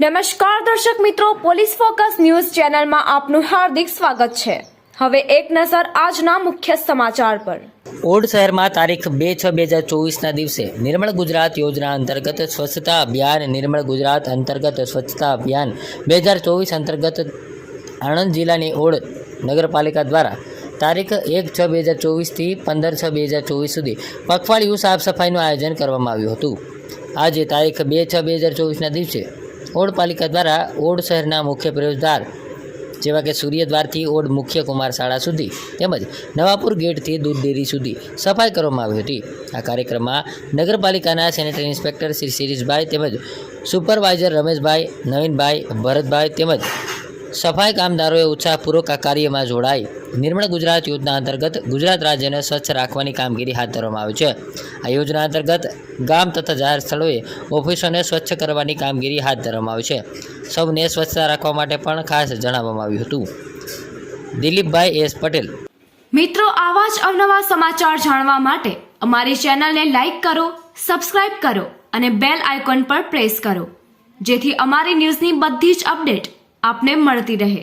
નમસ્કાર દર્શક મિત્રો, પોલીસ ફોકસ ન્યૂઝ ચેનલમાં આપનું હાર્દિક સ્વાગત છે. હવે એક નજર આજના મુખ્ય સમાચાર પર. ઓડ શહેરમાં તારીખ બે છ બે હજાર ચોવીસના દિવસે નિર્મળ ગુજરાત યોજના અંતર્ગત સ્વચ્છતા અભિયાન, નિર્મળ ગુજરાત અંતર્ગત સ્વચ્છતા અભિયાન બે હજાર ચોવીસ અંતર્ગત આણંદ જિલ્લાની ઓડ નગરપાલિકા દ્વારા તારીખ એક છ બે હજાર ચોવીસથી પંદર છ બે હજાર ચોવીસ સુધી પખવાડિયું સાફ સફાઈનું આયોજન કરવામાં આવ્યું હતું. આજે તારીખ બે છ બે હજાર ચોવીસના દિવસે ઓડ પાલિકા દ્વારા ઓડ શહેરના મુખ્ય પ્રવેશદ્વાર જેવા કે સૂર્યદ્વારથી ઓડ મુખ્ય કુમાર શાળા સુધી તેમજ નવાપુર ગેટથી દૂધ ડેરી સુધી સફાઈ કરવામાં આવી હતી. આ કાર્યક્રમમાં નગરપાલિકાના સેનેટરી ઇન્સ્પેક્ટર શ્રી શિરીષભાઈ તેમજ સુપરવાઇઝર રમેશભાઈ, નવીનભાઈ, ભરતભાઈ તેમજ સફાઈ કામદારોએ ઉત્સાહપૂર્વક આ કાર્યમાં જોડાઈ નિર્મળ ગુજરાત યોજના અંતર્ગત ગુજરાત રાજ્યને સ્વચ્છ રાખવાની કામગીરી હાથ ધરવામાં આવી છે. આ યોજના અંતર્ગત ગામ તથા જાહેર સ્થળોએ ઓફિસોને સ્વચ્છ કરવાની કામગીરી હાથ ધરવામાં આવી છે. સૌને સ્વચ્છતા રાખવા માટે પણ ખાસ જણાવવામાં આવ્યું હતું. દિલીપભાઈ એસ પટેલ. મિત્રો, આવા જ અવનવા સમાચાર જાણવા માટે અમારી ચેનલને લાઇક કરો, સબસ્ક્રાઇબ કરો અને બેલ આઇકોન પર પ્રેસ કરો. જેથી અમારી ન્યૂઝની બધી જ અપડેટ આપને મળતી રહે.